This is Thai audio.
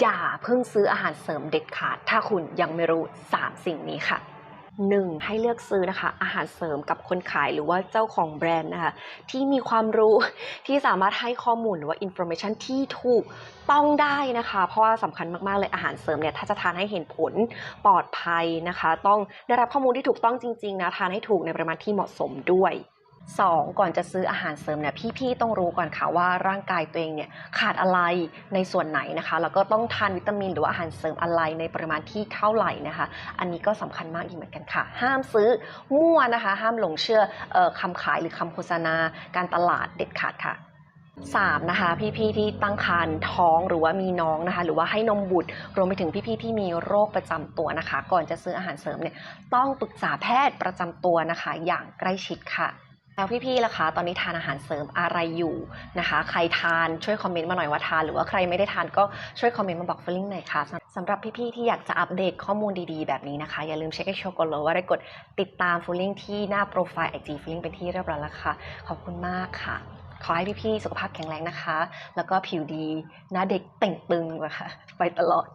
อย่าเพิ่งซื้ออาหารเสริมเด็ดขาด ถ้าคุณยังไม่รู้ 3 สิ่งนี้ค่ะ 1. ให้เลือกซื้อนะคะ อาหารเสริมกับคนขายหรือว่าเจ้าของแบรนด์นะคะ ที่มีความรู้ที่สามารถให้ข้อมูลหรือว่าอินโฟ a t ชันที่ถูกต้องได้นะคะ เพราะว่าสำคัญมากๆเลยอาหารเสริมเนี่ยถ้าจะทานให้เห็นผลปลอดภัยนะคะ ต้องได้รับข้อมูลที่ถูกต้องจริงๆนะทานให้ถูกในปริมาณที่เหมาะสมด้วย 2. ก่อนจะซื้ออาหารเสริมเนี่ยพี่ๆต้องรู้ก่อนค่ะว่าร่างกายตัวเองเนี่ยขาดอะไรในส่วนไหนนะคะแล้วก็ต้องทานวิตามินหรือว่าอาหารเสริมอะไรในปริมาณที่เท่าไหร่นะคะ อันนี้ก็สำคัญมากอีกเหมือนกันค่ะ ห้ามซื้อมั่วนะคะ ห้ามหลงเชื่อออคำขายหรือคำโฆษณา การตลาดเด็ดขาดค่ะ 3. นะคะพี่ๆที่ตั้งครรภ์ท้องหรือว่ามีน้องนะคะ หรือว่าให้นมบุตรรวมไปถึงพี่ๆที่มีโรคประจำตัวนะคะ ก่อนจะซื้ออาหารเสริมเนี่ยต้องปรึกษาแพทย์ประจำตัวนะคะ อย่างใกล้ชิดค่ะ แล้วพี่ๆล่ะคะตอนนี้ทานอาหารเสริมอะไรอยู่นะคะ ใครทานช่วยคอมเมนต์มาหน่อยว่าทาน หรือว่าใครไม่ได้ทานก็ช่วยคอมเมนต์มาบอกฟิลลิ่งหน่อยค่ะสำหรับพี่ๆที่อยากจะอัปเดตข้อมูลดีๆแบบนี้นะคะ อย่าลืมเช็คให้โชว์กดเลยว่าได้กดติดตามฟิลลิ่งที่หน้าโปรไฟล์ไอจีฟิลลิ่งเป็นที่เรียบร้อยแล้วค่ะ ขอบคุณมากค่ะ ขอให้พี่ๆสุขภาพแข็งแรงนะคะ แล้วก็ผิวดีหน้าเด็กเต่งตึงนะคะไปตลอด